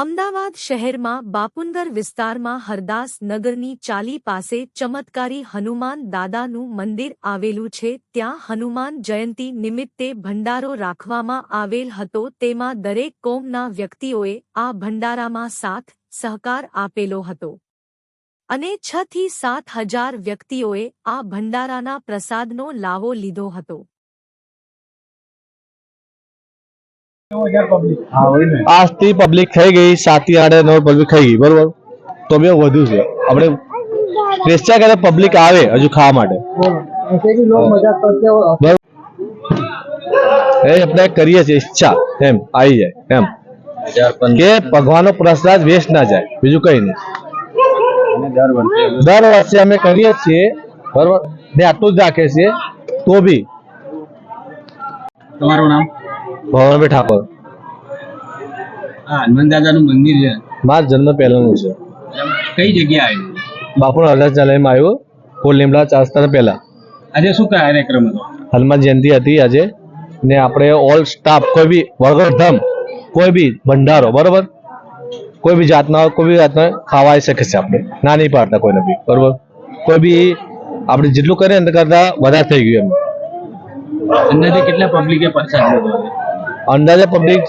અમદાવાદ શહેરમાં બાપુનગર વિસ્તારમાં હરદાસ નગરની ચાલી પાસે ચમત્કારી હનુમાન દાદાનું મંદિર આવેલું છે. ત્યાં હનુમાન જયંતી નિમિત્તે ભંડારો રાખવામાં આવેલ હતો. તેમાં દરેક કોમના વ્યક્તિઓએ આ ભંડારામાં સાથ, સહકાર આપેલો હતો. અને છ થી સાત હજાર વ્યક્તિઓએ આ ભંડારાના પ્રસાદનો લાવો લીધો હતો. આજથી પબ્લિક થઈ ગઈ સાતથી આઠ નવ પબ્લિક થઈ ગઈ, બરોબર? તો બે વધુ છે. આપણે ક્રિશ્ચા કરે પબ્લિક આવે હજુ ખાવા માટે. એ આપણે કરીએ છીએ ઈચ્છા, એમ, આવી જાય, એમ. કે ભગવાનનો પ્રસાદ વેસ્ટ ના જાય, બીજું કઈ નહીં. દર વર્ષે અમે કરીએ છીએ, બરોબર? ને આટલું જ રાખે છે, તો બી. તમારું નામ? ભવનભાઈ ઠાકોર. હનુમાન દાદાનું મંદિર છે. મારા જન્મ પહેલાનું છે. કઈ જગ્યાએ આવ્યું? બાપુ અરજચાલયમાં આવ્યો. ફૂલ લીમડા ચાર રસ્તા પહેલા. આજે શું કાર્યક્રમ હતો? હનુમાન જયંતિ હતી આજે. ને આપણે ઓલ સ્ટાફ કોઈ બી વગરધમ કોઈ બી ભંડારો બરોબર? કોઈ બી જાતના કોઈ બી જાતના ખાવાઈ શકે છે આપણે. ના નહીં પાડતા કોઈને બી બરોબર? કોઈ બી આપણે જેટલું કરીએ એના કરતા વધારે થઈ ગયું એમ. અંદાજે કેટલા પબ્લિકે પરસાદ લીધો? અંદાજે પબ્લિક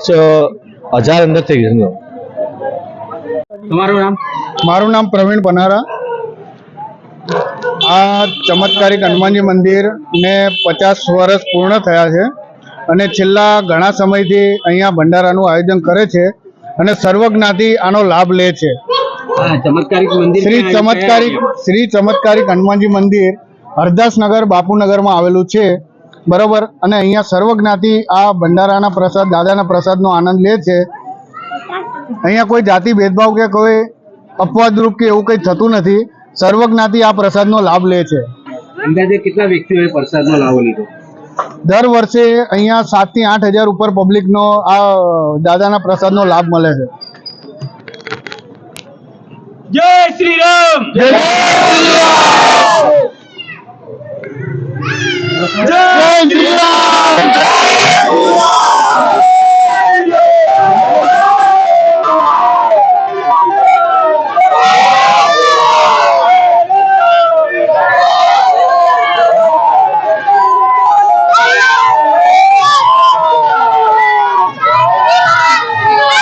હજાર અંદર થઈ ગયું તમારું નામ? મારું નામ પ્રવીણ પનારા. આ ચમત્કારિક હનુમાનજી મંદિર ને પચાસ વર્ષ પૂર્ણ થયા છે અને છેલ્લા ઘણા સમયથી અહીંયા ભંડારાનું આયોજન કરે છે અને સર્વજ્ઞાતિ આનો લાભ લે છે. હા ચમત્કારિક મંદિર શ્રી ચમત્કારિક શ્રી ચમત્કારિક હનુમાનજી મંદિર હરદાસનગર બાપુનગરમાં આવેલું છે. બરોબર? અને અહીંયા સર્વજ્ઞાતિ આ ભંડારાના પ્રસાદ દાદાના પ્રસાદનો આનંદ લે છે. અહીંયા કોઈ જાતિ ભેદભાવ કે કોઈ અપવાદરૂપ કે એવું કંઈ થતું નથી. સર્વજ્ઞાતિ આ પ્રસાદનો લાભ લે છે. અંદાજે કેટલા વ્યક્તિઓએ પ્રસાદનો લાભ લીધો? દર વર્ષે અહીંયા સાતથી આઠ હજાર ઉપર પબ્લિકનો આ દાદાના પ્રસાદનો લાભ મળે છે. જય શ્રી રામ!